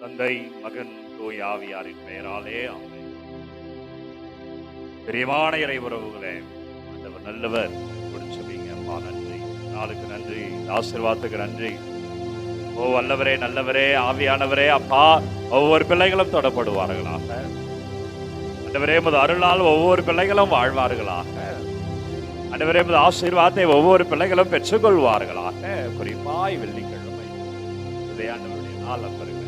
தந்தை மகன் தோயாவியாரின் ஆவியாரின் பெயராலே ஆமென். பிரியமான இறை உறவுகளே ஆண்டவர் நல்லவர். பிடிச்சவீங்க அம்மா நன்றி. நாளுக்கு நன்றி. ஆசிர்வாதத்துக்கு நன்றி. ஓ வல்லவரே நல்லவரே ஆவியானவரே அப்பா ஒவ்வொரு பிள்ளைகளும் தொடப்படுவார்களாக. அண்டவரே முது அருளால் ஒவ்வொரு பிள்ளைகளும் வாழ்வார்களாக. அண்டவரே முது ஆசீர்வாதத்தை ஒவ்வொரு பிள்ளைகளும் பெற்றுக்கொள்வார்களாக. குறிப்பாய் வெள்ளிக்கிழமை. உதயாண்டவருடைய நாள் அமர்வுகள்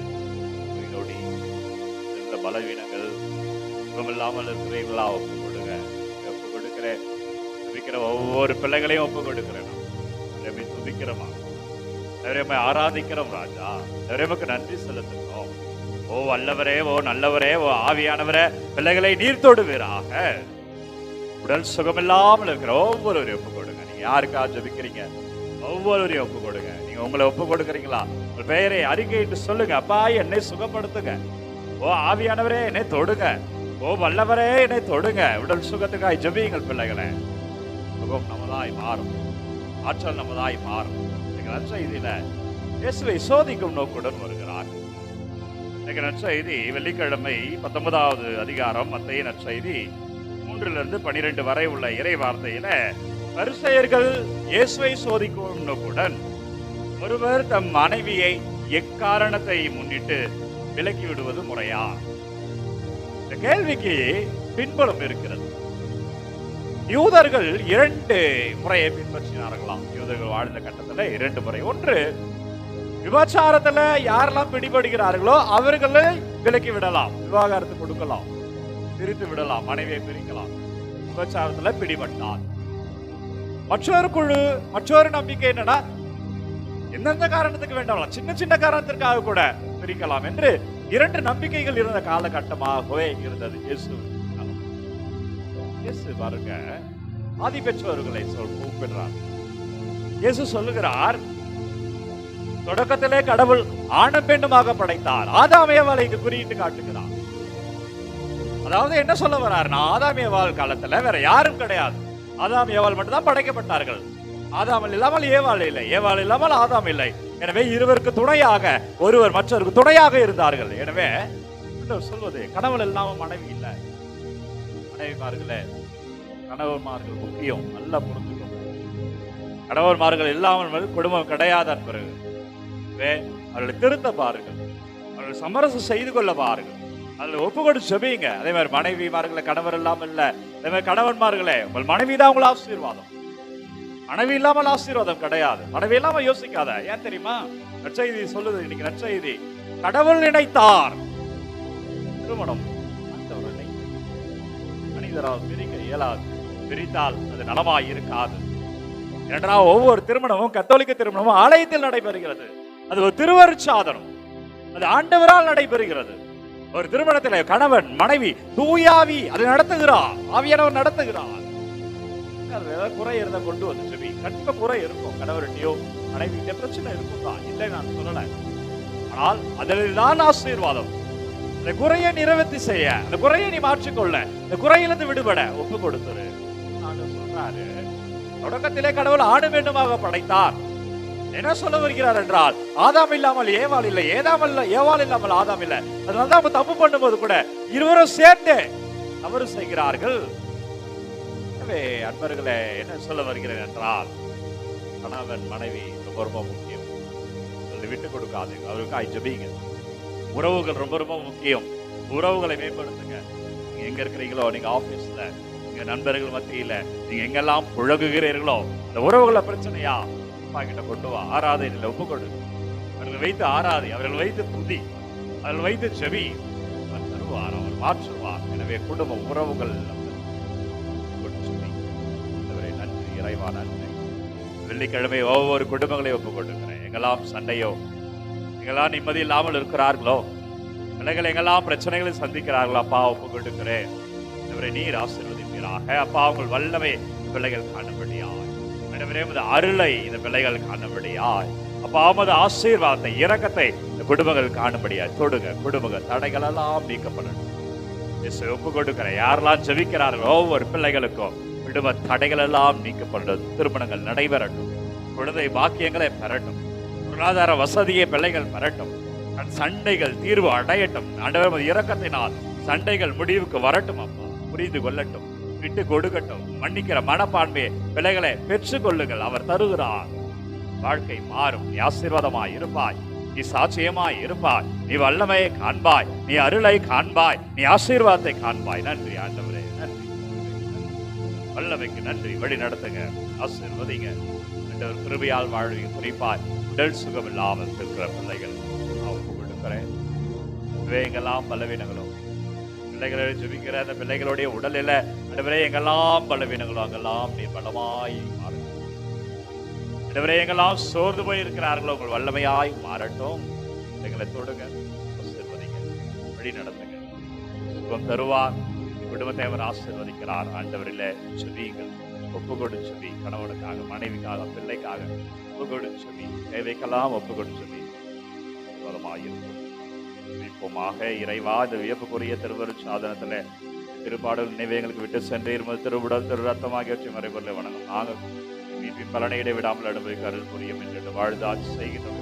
பலவீனங்கள். சுகமில்லாமல் இருக்கிறீங்களா ஒப்பு கொடுங்க ஒப்பு கொடுக்கிறேன் துதிக்கிற ஒவ்வொரு பிள்ளைகளையும் ஒப்பு கொடுக்கிறேன் நான் துதிக்கிறோமா நிறைய ஆராதிக்கிறோம் ராஜா. நிறையமுக்கு நன்றி செலுத்துகிறோம். ஓ வல்லவரே ஓ நல்லவரே ஓ ஆவியானவரே பிள்ளைகளை நீர் தொடுவீராக. உடல் சுகமில்லாமல் இருக்கிற ஒவ்வொருவரையும் ஒப்பு கொடுங்க நீங்க யாருக்கா ஜபிக்கிறீங்க? ஒவ்வொருவரையும் ஒப்பு கொடுங்க நீங்க உங்களை ஒப்பு கொடுக்குறீங்களா உங்கள் பெயரை அறிக்கையிட்டு சொல்லுங்க. அப்பா என்னை சுகப்படுத்துங்க. ஓ ஆவியானவரே என்னை தொடுங்க. ஓ வல்லவரே என்னை தொடுங்க. உடல் சுகத்துக்காய் ஜபியுங்கள் பிள்ளைகளே. சுகம் நமதாய் மாறும். ஆற்றல் நமதாய் மாறும். எங்கள் நற்செய்தியில இயேசுவை சோதிக்கும் நோக்குடன் வருகிறார். எங்கள் நற்செய்தி வெள்ளிக்கிழமை பத்தொன்பதாவது அதிகாரம் மத்திய நற்செய்தி மூன்றிலிருந்து பனிரெண்டு வரை உள்ள இறை வார்த்தையில பரிசெயர்கள் இயேசுவை சோதிக்கும் நோக்குடன் ஒருவர் தம் மனைவியை எக்காரணத்தை முன்னிட்டு விலக்கி விடுவது முறையா? இந்த கேள்விக்கு பின்புலம் இருக்கிறது. யூதர்கள் இரண்டு முறையை பின்பற்றினார்களாம். யூதர்கள் வாழ்ந்த கட்டத்துல இரண்டு முறை. ஒன்று விபச்சாரத்துல யாரெல்லாம் பிடிபடுகிறார்களோ அவர்களை விலக்கி விடலாம். விவாகரத்து கொடுக்கலாம். பிரித்து விடலாம். மனைவியை பிரிக்கலாம். விபச்சாரத்துல பிடிபட்டால் மற்றொரு குழு மற்றொரு நம்பிக்கை என்னன்னா எந்தெந்த காரணத்துக்கு வேண்டாம் சின்ன சின்ன காரணத்திற்காக கூட பிரிக்கலாம் என்று இரண்டு நம்பிக்கைகள் இருந்த காலகட்டமாகவே இருந்தது இயேசு. இயேசு பாருங்க ஆதி பெற்றோர்களை சொல் கூப்பிடுறார். இயேசு சொல்லுகிறார் தொடக்கத்திலே கடவுள் ஆணும் பெண்ணுமாக படைத்தார். ஆதாமியவாளை இது குறியிட்டு காட்டுகிறார். அதாவது என்ன சொல்ல வர்றாருன்னா ஆதாமியவாள் காலத்துல வேற யாரும் கிடையாது. ஆதாமியவாள் மட்டும்தான் படைக்கப்பட்டார்கள். ஆதாமல் இல்லாமல் ஏவாள் இல்லை. ஏவாள் இல்லாமல் ஆதாம் இல்லை. எனவே இருவருக்கு துணையாக ஒருவர் மற்றவருக்கு துணையாக இருந்தார்கள். எனவே சொல்வது கணவன் இல்லாமல் மனைவி இல்லை. மனைவிமார்களே கணவன்மார்கள் முக்கியம். நல்லா புரிஞ்சுக்கணும் கணவன்மார்கள் இல்லாமல் குடும்பம் கிடையாது அன்பர்கள். அவர்களை திருத்த பாருங்கள். அவர்களை சமரசம் செய்து கொள்ள பாருங்கள். அதில் ஒப்பு கொடுத்து செபியுங்க அதே மாதிரி மனைவிமார்களை கணவர் இல்லாமல் இல்லை. அதே மாதிரி கணவன்மார்களே உங்கள் மனைவி தான் உங்களை ஆசீர்வாதம். மனைவி இல்லாமல் ஆசீர்வாதம் கிடையாது. மனைவி இல்லாம யோசிக்காத. ஏன் தெரியுமா? நற்செய்தி சொல்லுது இன்னைக்கு நற்செய்தி. கடவுள் நினைத்தார். திருமணம் மனிதரால் பிரிக்க இயலாது. பிரித்தால் அது நலமாய் இருக்காது. ஏனென்றால் ஒவ்வொரு திருமணமும் கத்தோலிக்க திருமணமும் ஆலயத்தில் நடைபெறுகிறது. அது ஒரு திருவருட்சாதனம். அது ஆண்டவரால் நடைபெறுகிறது. ஒரு திருமணத்தில் கணவன் மனைவி தூயாவி அதை நடத்துகிறார். ஆவியானவர் நடத்துகிறார். அது ஏதாவது குறை இருந்தா கொண்டு வந்து செவி கண்டிப்பா குறை இருக்கும். கணவர்கிட்டயோ மனைவிகிட்ட பிரச்சனை இருக்கும் தான். இல்லை நான் சொல்லல. ஆனால் அதில் தான் ஆசீர்வாதம். இந்த குறையை நிறைவேற்றி செய்ய அந்த குறையை நீ மாற்றிக்கொள்ள இந்த குறையிலிருந்து விடுபட ஒப்பு கொடுத்துரு. சொன்னாரு தொடக்கத்திலே கடவுள் ஆடு வேண்டுமாக படைத்தார். என்ன சொல்ல வருகிறார் என்றால் ஆதாம் இல்லாமல் ஏவாள் இல்லை ஏதாம் இல்ல ஏவாள் இல்லாமல் ஆதாம் இல்லை. அதனால தான் தப்பு பண்ணும்போது கூட இருவரும் சேர்ந்து தவறு செய்கிறார்கள். எனவே அன்பர்களே என்ன சொல்ல வருகிறேன் என்றால் கணவன் மனைவி ரொம்ப ரொம்ப முக்கியம். அதை விட்டு கொடுக்காது அவருக்கு ஜபிங்க. உறவுகள் ரொம்ப ரொம்ப முக்கியம். உறவுகளை மேம்படுத்துங்க. நீங்க எங்க இருக்கிறீங்களோ நீங்க ஆஃபீஸில் நீங்கள் நண்பர்கள் மத்தியில் நீங்க எங்கெல்லாம் புழகுகிறீர்களோ அந்த உறவுகளை பிரச்சனையா அப்பா கிட்ட கொண்டு வா ஆராதனையில் ஒப்பு கொடு. அவர்கள் வைத்து ஆராதி அவர்கள் வைத்து துதி அவர்கள் வைத்து செவி அவர் தருவார் அவர் மாற்றுவார். எனவே குடும்பம் உறவுகள் இறைவா நன்றி வெள்ளிக்கிழமை ஒவ்வொரு குடும்பங்களையும் ஒப்புக் கொடுக்கிறேன் எங்கெல்லாம் சண்டையோ எங்கெல்லாம் நிம்மதி இல்லாமல் இருக்கிறார்களோ பிள்ளைகள் எங்கெல்லாம் பிரச்சனைகளை சந்திக்கிறார்களோ அப்பா ஒப்புக் கொடுக்கிறேன் நீர் ஆசீர்வதிப்பீராக. அப்பா உங்கள் வல்லமை பிள்ளைகள் காணும்படியாய். ஆண்டவரே உமது அருளை இந்த பிள்ளைகள் காணும்படியாய். அப்பா உமது ஆசீர்வாதத்தை இறக்கத்தை இந்த குடும்பங்கள் காணும்படியாய். தொடுங்க குடும்பங்கள் தடைகள் எல்லாம் நீக்கப்படணும் ஒப்புக் கொடுக்கிறேன் யாரெல்லாம் ஜெபிக்கிறார்களோ ஒவ்வொரு பிள்ளைகளுக்கும் குடும்ப தடைகள் எல்லாம் திருமணங்கள் நடைபெறட்டும். குழந்தை பாக்கியங்களை பெறட்டும். பொருளாதார வசதியை பிள்ளைகள் பெறட்டும். சண்டைகள் தீர்வு அடையட்டும். ஆண்டவர் இறக்கத்தினால் சண்டைகள் முடிவுக்கு வரட்டும் அப்பா. புரிந்து கொள்ளட்டும். விட்டு கொடுக்கட்டும். மன்னிக்கிற மனப்பான்மையை பிள்ளைகளை பெற்றுக்கொள்ளுங்கள் அவர் தருகிறார். வாழ்க்கை மாறும். நீ ஆசீர்வாதமாய் இருப்பாய். நீ சாட்சியமாய் இருப்பாய். நீ வல்லமையை காண்பாய். நீ அருளை காண்பாய். நீ ஆசீர்வாதத்தை காண்பாய். நன்றி ஆண்டவரே. வல்லமைக்கு நன்றி. வழி நடத்துங்க. ஆசீர்வதிங்க. ஆண்டவர் கிருபையால் வாழ்வீங்க குறிப்பாய் உடல் சுகம் இல்லாமல் இருக்கிற பிள்ளைகள் அவங்க ஒப்பு கொடுக்கிறேன். எங்கெல்லாம் பலவீனங்களும். பிள்ளைகளை ஜபிக்கிற அந்த பிள்ளைகளுடைய உடலில் அடுவரே எங்கெல்லாம் பலவீனங்களும் அங்கெல்லாம் நீ பலமாய் மாறுங்க அடுவரே எங்கெல்லாம் சோர்ந்து போய் இருக்கிறார்களோ உங்கள் வல்லமையாய் மாறட்டும். எங்களை தொடுங்க. ஆசீர்வதிங்க. வழி நடத்துங்க. சுகம் தருவார். குடும்பத்தை அவர் ஆசீர்வதிக்கிறார். ஆண்டவரில் ஜெபியுங்கள் ஒப்பு கொடு கணவனுக்காக மனைவிக்காக பிள்ளைக்காக ஒப்பு கொடு ஜெபி தேவைக்கெல்லாம் ஒப்பு கொடு ஜெபி ஆசீர்வாதமாயிருக்கும் விருப்பமாக இறைவா இந்த வியப்புக்குரிய திருவரு சாதனத்தில் திருப்பாடல் நினைவை எங்களுக்கு விட்டு சென்று இருமல் திருவுடல் திரு ரத்தம் ஆகியவற்றை மறைபொருளை வணங்கும். நாங்கள் பலனையிட விடாமல் அனுபவிக்க அருள் புரியும். என்று வாழ்ந்தாட்சி செய்கின்றோம்.